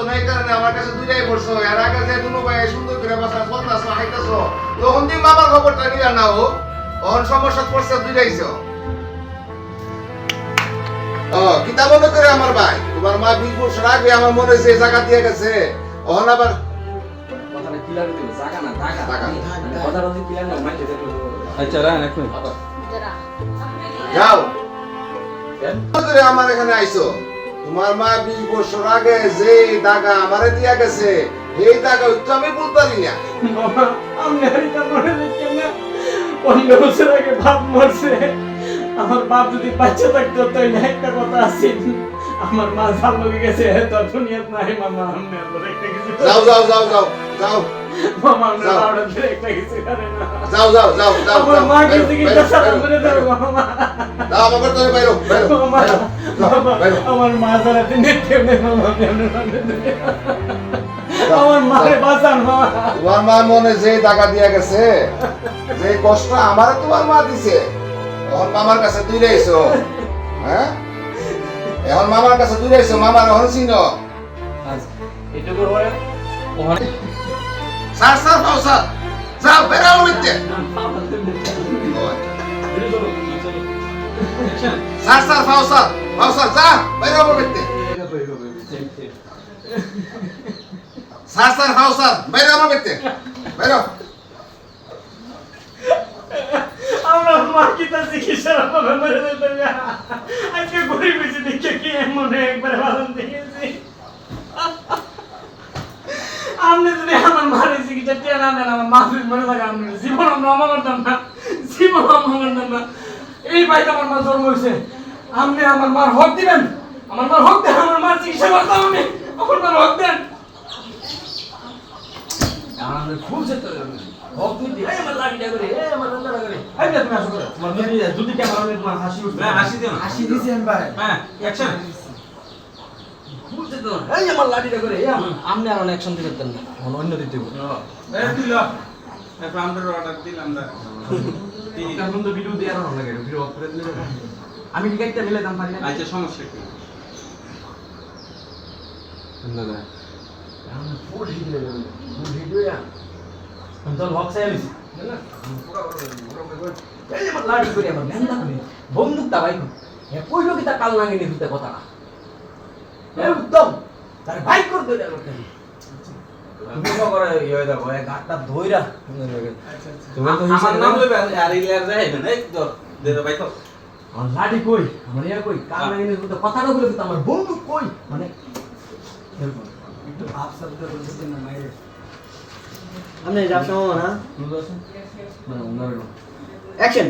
তো নাই কারণে আমার কাছে দুইটাই পড়ছো এর আগে যে দুনো ভাই সুন্দর করে বাসা বলতাছো হাইতাছো তখন দিন বাবার খবরটা নিলা না ও তখন সমস্যা পড়ছে দুইটাইছো ও কিতা মনে করে আমার ভাই? তোমার মা বিশ বছর আগে আমার মনে যে জায়গা দিয়ে গেছে। অহন আবার কথাটা ক্লিয়ার হতে হবে না দাগা দাগা। মানে কথাটা যদি ক্লিয়ার না মাইন্ডে আচ্ছা রান এক মিনিট যাও। কেন করে আমার এখানে আইছো। তোমার মা বিশ বছর আগে যে দাগা আমারে দিয়া গেছে এই দাগা তো আমি বলতারি না। বাবা আমি মনে না। পনেরো বছর আগে বাপ মরছে। আমার বাপ যদি বাচ্চা থাকতো তো না একটা কথা আছে। আমার মা জাল লগে গেছে তো দুনিয়াত নাই মামা আমি আল্লাহর একটা কিছু যাও যাও যাও যাও যাও। মামা আমি যাও। একটা কিছু করে না। যাও যাও যাও যাও আমার মা কিন্তু বাইরো, সারা করে বাইরো। মামা। আমার ঘর থেকে বাইরো বাইরো মামা বাইরো, মামা, আমার মা ছাড়া দিন কেউ নেই মামা আমি আপনার আমার মারে বাঁচান মামা তোমার মা মনে যে দাগা দিয়া গেছে যে কষ্ট আমারে তোমার মা দিছে এখন মামার কাছে তুই রইছো হ্যাঁ এখন মামার কাছে তুই রইছো মামার এখন চিনো এটুকুর পরে ওখানে স্যার স্যার স্যার বেরাও মিথ্যে স্যার স্যার পাও স্যার পাও স্যার, যা বেরাও মিথ্যে স্যার স্যার পাও স্যার বেরাও মিথ্যে বেরাও আমরা মা কিতা চিকিৎসার অভাবে মরে যেতে আজকে গরিব হয়েছে দেখে কি মনে একবারে ভালো দেখেছি। আপনি যদি আমার মারে চিকিৎসা আমার জীবন আমরা আমার জন্ম হয়েছে। আপনি আমার মার হক দিবেন। আমার মার হক দেন আমার মার চিকিৎসা করতাম আমি। আমার মার হক দেন। আমাদের খুব হক আমার লাড়িটা করে এই আমার লাড়িটা করে। এই যে তুমি আসো করে। তোমার যদি যদি ক্যামেরা নিয়ে তোমার হাসি উঠবে। হ্যাঁ, হাসি দিও না। হাসি দিছেন ভাই। হ্যাঁ অ্যাকশন যেতে হবে। এই আমার লাড়িটা করে আপনি আর অনেক অ্যাকশন দিবেন না অন্য দিতে হবে। এই দিল। এখন আমরা অর্ডার দিলাম না। এখন তো ভিডিও দিয়ে আর ভালো লাগে। ভিডিও অফ করে দিলে। আমি একটা মিলে দাম পারি না আচ্ছা সমস্যা কি? আমি full video full video ya আমি তো লক চাই আলিছি এই আমার লাড়ি করে আমার করে। বন্দুক তা ভাই এ কইলো কি তা কাল লাগে নি দিতে কথা না এ উত্তম তার ভাই করে করে ইয়ে দাও এ গাটটা ধইরা। তুমি তো আমার নাম লইবে আর ইলার না এই দে ভাই তো আমার লাড়ি কই? আমার ইয়া কই? কাল লাগে নি দিতে কথা না বলে তো আমার বন্ধু কই? মানে একটু ভাব শব্দ বলতে না মাইরে আপনি যাব না? মানে ওনার অ্যাকশন